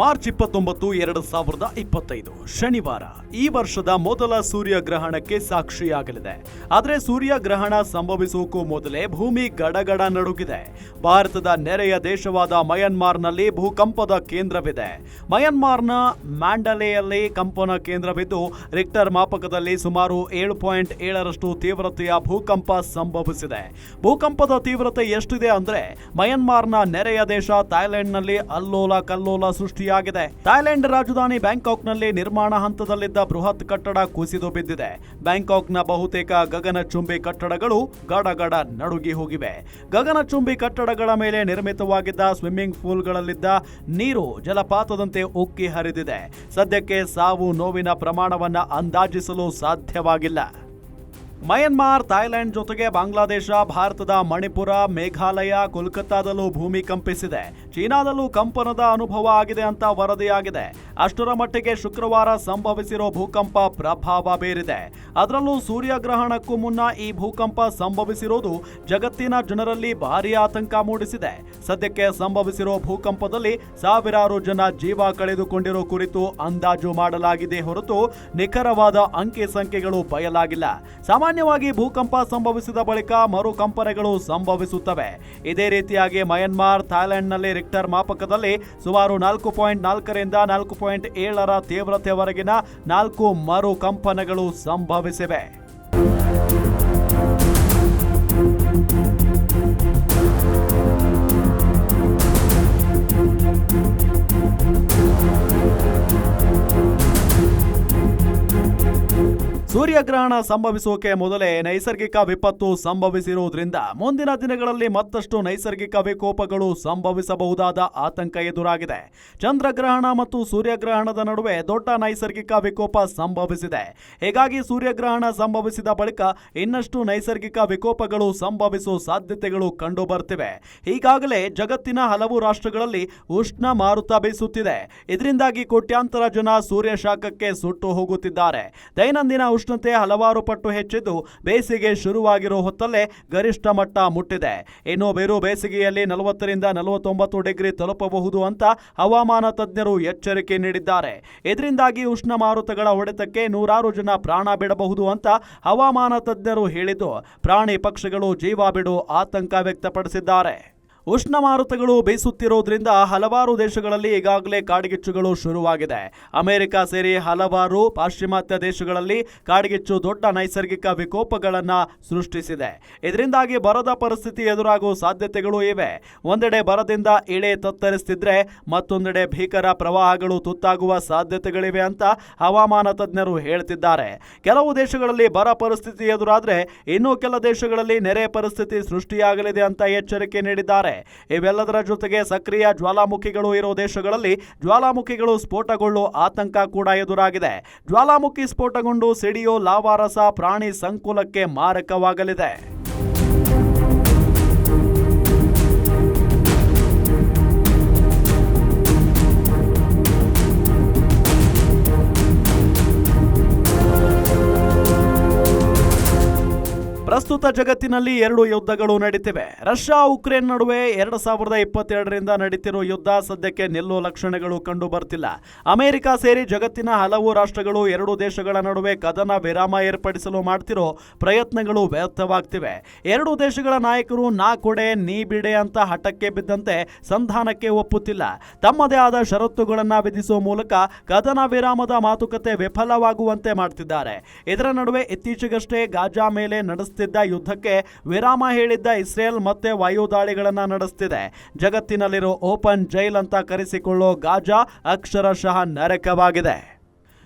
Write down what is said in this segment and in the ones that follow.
March ಇಪ್ಪತ್ತೊಂಬತ್ತು, ಎರಡು ಸಾವಿರದ ಇಪ್ಪತ್ತೈದು. ಶನಿವಾರ, ಈ ವರ್ಷದ ಮೊದಲ ಸೂರ್ಯಗ್ರಹಣಕ್ಕೆ ಸಾಕ್ಷಿಯಾಗಲಿದೆ. ಆದರೆ ಸೂರ್ಯಗ್ರಹಣ ಸಂಭವಿಸುವಕ್ಕೂ ಮೊದಲೇ ಭೂಮಿ ಗಡಗಡ ನಡುಗಿದೆ. ಭಾರತದ ನೆರೆಯ ದೇಶವಾದ ಮಯನ್ಮಾರ್ನಲ್ಲಿ ಭೂಕಂಪದ ಕೇಂದ್ರವಿದೆ. ಮಯನ್ಮಾರ್ನ ಮ್ಯಾಂಡಲೆಯಲ್ಲಿ ಕಂಪನ ಕೇಂದ್ರವಿದ್ದು, ರಿಕ್ಟರ್ ಮಾಪಕದಲ್ಲಿ ಸುಮಾರು ಏಳು ಪಾಯಿಂಟ್ ಏಳರಷ್ಟು ತೀವ್ರತೆಯ ಭೂಕಂಪ ಸಂಭವಿಸಿದೆ. ಭೂಕಂಪದ ತೀವ್ರತೆ ಎಷ್ಟಿದೆ ಅಂದ್ರೆ, ಮಯನ್ಮಾರ್ನ ನೆರೆಯ ದೇಶ ಥಾಯ್ಲೆಂಡ್ನಲ್ಲಿ ಅಲ್ಲೋಲ ಕಲ್ಲೋಲ ಸೃಷ್ಟಿಯಾಗಿದೆ ಥಾಯ್ಲೆಂಡ್ ರಾಜಧಾನಿ ಬ್ಯಾಂಕಾಕ್ನಲ್ಲಿ ನಿರ್ಮಾಣ ಹಂತದಲ್ಲಿದ್ದ ಬೃಹತ್ ಕಟ್ಟಡ ಕುಸಿದು ಬಿದ್ದಿದೆ. ಬ್ಯಾಂಕಾಕ್ನ ಬಹುತೇಕ ಗಗನಚುಂಬಿ ಕಟ್ಟಡಗಳು ಗಡಗಡ ನಡುಗಿ ಹೋಗಿವೆ. ಗಗನಚುಂಬಿ ಕಟ್ಟಡಗಳ ಮೇಲೆ ನಿರ್ಮಿತವಾಗಿದ್ದ ಸ್ವಿಮ್ಮಿಂಗ್ ಪೂಲ್ಗಳಲ್ಲಿದ್ದ ನೀರು ಜಲಪಾತದಂತೆ ಉಕ್ಕಿ ಹರಿದಿದೆ. ಸದ್ಯಕ್ಕೆ ಸಾವು ನೋವಿನ ಪ್ರಮಾಣವನ್ನು ಅಂದಾಜಿಸಲು ಸಾಧ್ಯವಾಗಿಲ್ಲ. ಮಯನ್ಮಾರ್, ಥಾಯ್ಲೆಂಡ್ ಜೊತೆಗೆ ಬಾಂಗ್ಲಾದೇಶ, ಭಾರತದ ಮಣಿಪುರ, ಮೇಘಾಲಯ, ಕೋಲ್ಕತ್ತಾದಲ್ಲೂ ಭೂಮಿ ಕಂಪಿಸಿದೆ. ಚೀನಾದಲ್ಲೂ ಕಂಪನದ ಅನುಭವ ಆಗಿದೆ ಅಂತ ವರದಿಯಾಗಿದೆ. ಅಷ್ಟರ ಮಟ್ಟಿಗೆ ಶುಕ್ರವಾರ ಸಂಭವಿಸಿರೋ ಭೂಕಂಪ ಪ್ರಭಾವ ಬೀರಿದೆ. ಅದರಲ್ಲೂ ಸೂರ್ಯಗ್ರಹಣಕ್ಕೂ ಮುನ್ನ ಈ ಭೂಕಂಪ ಸಂಭವಿಸಿರೋದು ಜಗತ್ತಿನ ಜನರಲ್ಲಿ ಭಾರೀ ಆತಂಕ ಮೂಡಿಸಿದೆ. ಸದ್ಯಕ್ಕೆ ಸಂಭವಿಸಿರೋ ಭೂಕಂಪದಲ್ಲಿ ಸಾವಿರಾರು ಜನ ಜೀವ ಕಳೆದುಕೊಂಡಿರೋ ಕುರಿತು ಅಂದಾಜು ಮಾಡಲಾಗಿದೆ ಹೊರತು ನಿಖರವಾದ ಅಂಕಿ ಸಂಖ್ಯೆಗಳು ಬಯಲಾಗಿಲ್ಲ. ಸಾಮಾನ್ಯವಾಗಿ ಭೂಕಂಪ ಸಂಭವಿಸಿದ ಬಳಿಕ ಮರುಕಂಪನೆಗಳು ಸಂಭವಿಸುತ್ತವೆ. ಇದೇ ರೀತಿಯಾಗಿ ಮಯನ್ಮಾರ್ ಥೈಲ್ಯಾಂಡ್ನಲ್ಲಿ ರಿಕ್ಟರ್ ಮಾಪಕದಲ್ಲಿ ಸುಮಾರು ನಾಲ್ಕು ಪಾಯಿಂಟ್ ನಾಲ್ಕರಿಂದ ನಾಲ್ಕು ಪಾಯಿಂಟ್ ಏಳರ ತೀವ್ರತೆವರೆಗಿನ ನಾಲ್ಕು ಮರುಕಂಪನಗಳು ಸಂಭವಿಸಿವೆ. ಸೂರ್ಯಗ್ರಹಣ ಸಂಭವಿಸೋಕೆ ಮೊದಲೇ ನೈಸರ್ಗಿಕ ವಿಪತ್ತು ಸಂಭವಿಸಿರುವುದರಿಂದ ಮುಂದಿನ ದಿನಗಳಲ್ಲಿ ಮತ್ತಷ್ಟು ನೈಸರ್ಗಿಕ ವಿಕೋಪಗಳು ಸಂಭವಿಸಬಹುದಾದ ಆತಂಕ ಎದುರಾಗಿದೆ. ಚಂದ್ರಗ್ರಹಣ ಮತ್ತು ಸೂರ್ಯಗ್ರಹಣದ ನಡುವೆ ದೊಡ್ಡ ನೈಸರ್ಗಿಕ ವಿಕೋಪ ಸಂಭವಿಸಿದೆ. ಹೀಗಾಗಿ ಸೂರ್ಯಗ್ರಹಣ ಸಂಭವಿಸಿದ ಬಳಿಕ ಇನ್ನಷ್ಟು ನೈಸರ್ಗಿಕ ವಿಕೋಪಗಳು ಸಂಭವಿಸುವ ಸಾಧ್ಯತೆಗಳು ಕಂಡುಬರ್ತಿವೆ. ಈಗಾಗಲೇ ಜಗತ್ತಿನ ಹಲವು ರಾಷ್ಟ್ರಗಳಲ್ಲಿ ಉಷ್ಣ ಮಾರುತ ಬೀಸುತ್ತಿದೆ. ಇದರಿಂದಾಗಿ ಕೋಟ್ಯಾಂತರ ಜನ ಸೂರ್ಯ ಶಾಖಕ್ಕೆ ಸುಟ್ಟು ಹೋಗುತ್ತಿದ್ದಾರೆ. ದೈನಂದಿನ ಉಷ್ಣತೆ ಹಲವಾರು ಪಟ್ಟು ಹೆಚ್ಚಿದ್ದು ಬೇಸಿಗೆ ಶುರುವಾಗಿರೋ ಹೊತ್ತಲ್ಲೇ ಗರಿಷ್ಠ ಮಟ್ಟ ಮುಟ್ಟಿದೆ. ಇನ್ನು ಬೇರು ಬೇಸಿಗೆಯಲ್ಲಿ ನಲವತ್ತರಿಂದ ನಲವತ್ತೊಂಬತ್ತು ಡಿಗ್ರಿ ತಲುಪಬಹುದು ಅಂತ ಹವಾಮಾನ ತಜ್ಞರು ಎಚ್ಚರಿಕೆ ನೀಡಿದ್ದಾರೆ. ಇದರಿಂದಾಗಿ ಉಷ್ಣ ಮಾರುತಗಳ ಹೊಡೆತಕ್ಕೆ ನೂರಾರು ಜನ ಪ್ರಾಣ ಬಿಡಬಹುದು ಅಂತ ಹವಾಮಾನ ತಜ್ಞರು ಹೇಳಿದ್ದು. ಪ್ರಾಣಿ ಪಕ್ಷಿಗಳು ಜೀವ ಬಿಡು ಆತಂಕ ವ್ಯಕ್ತಪಡಿಸಿದ್ದಾರೆ. ಉಷ್ಣ ಮಾರುತಗಳು ಹಲವಾರು ದೇಶಗಳಲ್ಲಿ ಈಗಾಗಲೇ ಕಾಡ್ಗಿಚ್ಚುಗಳು ಶುರುವಾಗಿದೆ. ಅಮೆರಿಕ ಸೇರಿ ಹಲವಾರು ಪಾಶ್ಚಿಮಾತ್ಯ ದೇಶಗಳಲ್ಲಿ ಕಾಡ್ಗಿಚ್ಚು ದೊಡ್ಡ ನೈಸರ್ಗಿಕ ವಿಕೋಪಗಳನ್ನು ಸೃಷ್ಟಿಸಿದೆ. ಇದರಿಂದಾಗಿ ಬರದ ಪರಿಸ್ಥಿತಿ ಎದುರಾಗುವ ಸಾಧ್ಯತೆಗಳು ಇವೆ. ಒಂದೆಡೆ ಬರದಿಂದ ಇಳೆ ತತ್ತರಿಸ್ತಿದ್ರೆ ಮತ್ತೊಂದೆಡೆ ಭೀಕರ ಪ್ರವಾಹಗಳು ತುತ್ತಾಗುವ ಸಾಧ್ಯತೆಗಳಿವೆ ಅಂತ ಹವಾಮಾನ ತಜ್ಞರು ಹೇಳ್ತಿದ್ದಾರೆ. ಕೆಲವು ದೇಶಗಳಲ್ಲಿ ಬರ ಪರಿಸ್ಥಿತಿ ಎದುರಾದರೆ ಇನ್ನೂ ಕೆಲ ದೇಶಗಳಲ್ಲಿ ನೆರೆ ಪರಿಸ್ಥಿತಿ ಸೃಷ್ಟಿಯಾಗಲಿದೆ ಅಂತ ಎಚ್ಚರಿಕೆ ನೀಡಿದ್ದಾರೆ. ಇವೆಲ್ಲದರ ಜೊತೆಗೆ ಸಕ್ರಿಯ ಜ್ವಾಲಾಮುಖಿಗಳು ಇರೋ ದೇಶಗಳಲ್ಲಿ ಜ್ವಾಲಾಮುಖಿಗಳು ಸ್ಫೋಟಗೊಳ್ಳುವ ಆತಂಕ ಕೂಡ ಎದುರಾಗಿದೆ. ಜ್ವಾಲಾಮುಖಿ ಸ್ಫೋಟಗೊಂಡು ಸಿಡಿಯೋ ಲಾವಾರಸ ಪ್ರಾಣಿ ಸಂಕುಲಕ್ಕೆ ಮಾರಕವಾಗಲಿದೆ. ಪ್ರಸ್ತುತ ಜಗತ್ತಿನಲ್ಲಿ ಎರಡು ಯುದ್ಧಗಳು ನಡೀತಿವೆ. ರಷ್ಯಾ ಉಕ್ರೇನ್ ನಡುವೆ ಎರಡು ಸಾವಿರದ ಇಪ್ಪತ್ತೆರಡರಿಂದ ನಡೀತಿರೋ ಯುದ್ಧ ಸದ್ಯಕ್ಕೆ ನಿಲ್ಲೋ ಲಕ್ಷಣಗಳು ಕಂಡು ಬರ್ತಿಲ್ಲ ಅಮೆರಿಕ ಸೇರಿ ಜಗತ್ತಿನ ಹಲವು ರಾಷ್ಟ್ರಗಳು ಎರಡು ದೇಶಗಳ ನಡುವೆ ಕದನ ವಿರಾಮ ಏರ್ಪಡಿಸಲು ಮಾಡ್ತಿರೋ ಪ್ರಯತ್ನಗಳು ವ್ಯರ್ಥವಾಗ್ತಿವೆ. ಎರಡು ದೇಶಗಳ ನಾಯಕರು ನಾ ಕೊಡೆ, ನೀ ಬಿಡೆ ಅಂತ ಹಠಕ್ಕೆ ಬಿದ್ದಂತೆ ಸಂಧಾನಕ್ಕೆ ಒಪ್ಪುತ್ತಿಲ್ಲ. ತಮ್ಮದೇ ಆದ ಷರತ್ತುಗಳನ್ನು ವಿಧಿಸುವ ಮೂಲಕ ಕದನ ವಿರಾಮದ ಮಾತುಕತೆ ವಿಫಲವಾಗುವಂತೆ ಮಾಡ್ತಿದ್ದಾರೆ. ಇದರ ನಡುವೆ ಇತ್ತೀಚೆಗಷ್ಟೇ ಗಾಜಾ ಮೇಲೆ ನಡೆಸ್ತಿದ್ದ ಯುದ್ಧಕ್ಕೆ ವಿರಾಮ ಹೇಳಿದ್ದ ಇಸ್ರೇಲ್ ಮತ್ತೆ ವಾಯುದಾಳಿಗಳನ್ನ ನಡೆಸ್ತಿದೆ. ಜಗತ್ತಿನಲ್ಲಿರೋ ಓಪನ್ ಜೈಲ್ ಅಂತ ಕರೆಸಿಕೊಳ್ಳೋ ಗಾಜಾ ಅಕ್ಷರಶಃ ನರಕವಾಗಿದೆ.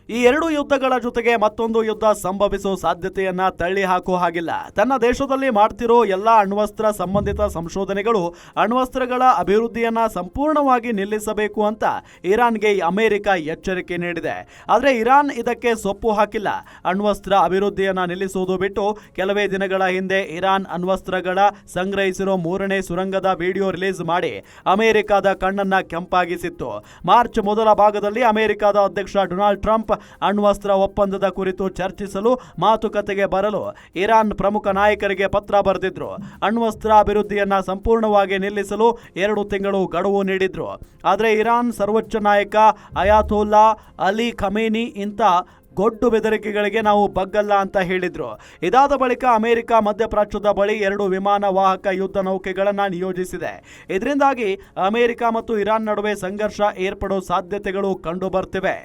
ಈ ಎರಡು ಯುದ್ಧಗಳ ಜೊತೆಗೆ ಮತ್ತೊಂದು ಯುದ್ಧ ಸಂಭವಿಸುವ ಸಾಧ್ಯತೆಯನ್ನ ತಳ್ಳಿ ಹಾಕೋ ಹಾಗಿಲ್ಲ. ತನ್ನ ದೇಶದಲ್ಲಿ ಮಾಡ್ತಿರೋ ಎಲ್ಲ ಅಣ್ವಸ್ತ್ರ ಸಂಬಂಧಿತ ಸಂಶೋಧನೆಗಳು ಅಣ್ವಸ್ತ್ರಗಳ ಅಭಿವೃದ್ಧಿಯನ್ನ ಸಂಪೂರ್ಣವಾಗಿ ನಿಲ್ಲಿಸಬೇಕು ಅಂತ ಇರಾನ್ಗೆ ಅಮೆರಿಕ ಎಚ್ಚರಿಕೆ ನೀಡಿದೆ. ಆದರೆ ಇರಾನ್ ಇದಕ್ಕೆ ಸೊಪ್ಪು ಹಾಕಿಲ್ಲ. ಅಣ್ವಸ್ತ್ರ ಅಭಿವೃದ್ಧಿಯನ್ನ ನಿಲ್ಲಿಸುವುದು ಬಿಟ್ಟು ಕೆಲವೇ ದಿನಗಳ ಹಿಂದೆ ಇರಾನ್ ಅಣ್ವಸ್ತ್ರಗಳ ಸಂಗ್ರಹಿಸಿರೋ ಮೂರನೇ ಸುರಂಗದ ವಿಡಿಯೋ ರಿಲೀಸ್ ಮಾಡಿ ಅಮೆರಿಕದ ಕಣ್ಣನ್ನ ಕೆಂಪಾಗಿಸಿತ್ತು. ಮಾರ್ಚ್ ಮೊದಲ ಭಾಗದಲ್ಲಿ ಅಮೆರಿಕದ ಅಧ್ಯಕ್ಷ ಡೊನಾಲ್ಡ್ ಟ್ರಂಪ್ ಅಣ್ವಸ್ತ್ರ ಒಪ್ಪಂದದ ಕುರಿತು ಚರ್ಚಿಸಲು ಮಾತುಕತೆಗೆ ಬರಲು ಇರಾನ್ ಪ್ರಮುಖ ನಾಯಕರಿಗೆ ಪತ್ರ ಬರೆದಿದ್ರು. ಅಣ್ವಸ್ತ್ರ ಅಭಿವೃದ್ಧಿಯನ್ನು ಸಂಪೂರ್ಣವಾಗಿ ನಿಲ್ಲಿಸಲು ಎರಡು ತಿಂಗಳು ಗಡುವು ನೀಡಿದ್ರು. ಆದರೆ ಇರಾನ್ ಸರ್ವೋಚ್ಚ ನಾಯಕ ಅಯಾತೋಲ್ಲಾ ಅಲಿ ಖಮೇನಿ ಇಂಥ ಗೊಡ್ಡು ಬೆದರಿಕೆಗಳಿಗೆ ನಾವು ಬಗ್ಗಲ್ಲ ಅಂತ ಹೇಳಿದರು. ಇದಾದ ಬಳಿಕ ಅಮೆರಿಕ ಮಧ್ಯಪ್ರಾಚ್ಯದ ಬಳಿ ಎರಡು ವಿಮಾನ ವಾಹಕ ಯುದ್ಧ ನೌಕೆಗಳನ್ನು ನಿಯೋಜಿಸಿದೆ. ಇದರಿಂದಾಗಿ ಅಮೆರಿಕ ಮತ್ತು ಇರಾನ್ ನಡುವೆ ಸಂಘರ್ಷ ಏರ್ಪಡೋ ಸಾಧ್ಯತೆಗಳು ಕಂಡು ಬರ್ತಿವೆ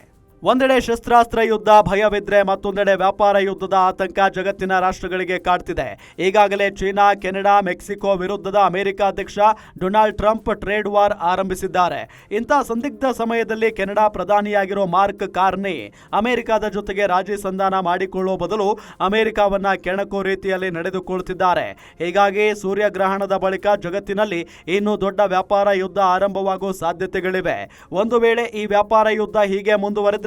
ಒಂದೆಡೆ ಶಸ್ತ್ರಾಸ್ತ್ರ ಯುದ್ಧ ಭಯವಿದ್ರೆ ಮತ್ತೊಂದೆಡೆ ವ್ಯಾಪಾರ ಯುದ್ಧದ ಆತಂಕ ಜಗತ್ತಿನ ರಾಷ್ಟ್ರಗಳಿಗೆ ಕಾಡ್ತಿದೆ. ಈಗಾಗಲೇ ಚೀನಾ, ಕೆನಡಾ, ಮೆಕ್ಸಿಕೋ ವಿರುದ್ಧದ ಅಮೆರಿಕ ಅಧ್ಯಕ್ಷ ಡೊನಾಲ್ಡ್ ಟ್ರಂಪ್ ಟ್ರೇಡ್ ವಾರ್ ಆರಂಭಿಸಿದ್ದಾರೆ. ಇಂಥ ಸಂದಿಗ್ಧ ಸಮಯದಲ್ಲಿ ಕೆನಡಾ ಪ್ರಧಾನಿಯಾಗಿರೋ ಮಾರ್ಕ್ ಕಾರ್ನಿ ಅಮೆರಿಕದ ಜೊತೆಗೆ ರಾಜಿ ಸಂಧಾನ ಮಾಡಿಕೊಳ್ಳುವ ಬದಲು ಅಮೆರಿಕವನ್ನ ಕೆಣಕೋ ರೀತಿಯಲ್ಲಿ ನಡೆದುಕೊಳ್ಳುತ್ತಿದ್ದಾರೆ ಹೀಗಾಗಿ ಸೂರ್ಯಗ್ರಹಣದ ಬಳಿಕ ಜಗತ್ತಿನಲ್ಲಿ ಇನ್ನೂ ದೊಡ್ಡ ವ್ಯಾಪಾರ ಯುದ್ಧ ಆರಂಭವಾಗುವ ಸಾಧ್ಯತೆಗಳಿವೆ. ಒಂದು ವೇಳೆ ಈ ವ್ಯಾಪಾರ ಯುದ್ಧ ಹೀಗೆ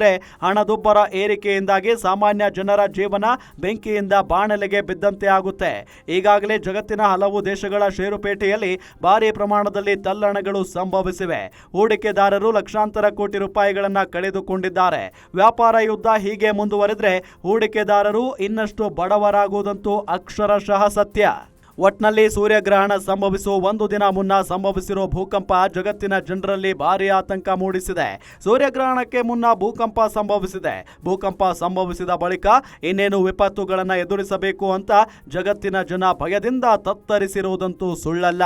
ಮುಂದುವರೆದ್ರೆ ಹಣದುಬ್ಬರ ಏರಿಕೆಯಿಂದಾಗಿ ಸಾಮಾನ್ಯ ಜನರ ಜೀವನ ಬೆಂಕಿಯಿಂದ ಬಾಣಲೆಗೆ ಬಿದ್ದಂತೆ ಆಗುತ್ತೆ. ಈಗಾಗಲೇ ಜಗತ್ತಿನ ಹಲವು ದೇಶಗಳ ಷೇರುಪೇಟೆಯಲ್ಲಿ ಭಾರಿ ಪ್ರಮಾಣದಲ್ಲಿ ತಲ್ಲಣಗಳು ಸಂಭವಿಸಿವೆ. ಹೂಡಿಕೆದಾರರು ಲಕ್ಷಾಂತರ ಕೋಟಿ ರೂಪಾಯಿಗಳನ್ನು ಕಳೆದುಕೊಂಡಿದ್ದಾರೆ. ವ್ಯಾಪಾರ ಯುದ್ಧ ಹೀಗೆ ಮುಂದುವರೆದರೆ ಹೂಡಿಕೆದಾರರು ಇನ್ನಷ್ಟು ಬಡವರಾಗುವುದಂತೂ ಅಕ್ಷರಶಃ ಸತ್ಯ. ಒಟ್ನಲ್ಲಿ ಸೂರ್ಯಗ್ರಹಣ ಸಂಭವಿಸುವ ಒಂದು ದಿನ ಮುನ್ನ ಸಂಭವಿಸಿರುವ ಭೂಕಂಪ ಜಗತ್ತಿನ ಜನರಲ್ಲಿ ಭಾರಿ ಆತಂಕ ಮೂಡಿಸಿದೆ. ಸೂರ್ಯಗ್ರಹಣಕ್ಕೆ ಮುನ್ನ ಭೂಕಂಪ ಸಂಭವಿಸಿದೆ. ಭೂಕಂಪ ಸಂಭವಿಸಿದ ಬಳಿಕ ಇನ್ನೇನು ವಿಪತ್ತುಗಳನ್ನು ಎದುರಿಸಬೇಕು ಅಂತ ಜಗತ್ತಿನ ಜನ ಭಯದಿಂದ ತತ್ತರಿಸಿರುವುದಂತೂ ಸುಳ್ಳಲ್ಲ.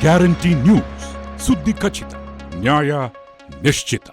Guarantee news. ಸುದ್ದಿ ಖಚಿತ, ನ್ಯಾಯ ನಿಶ್ಚಿತ.